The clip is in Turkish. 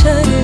深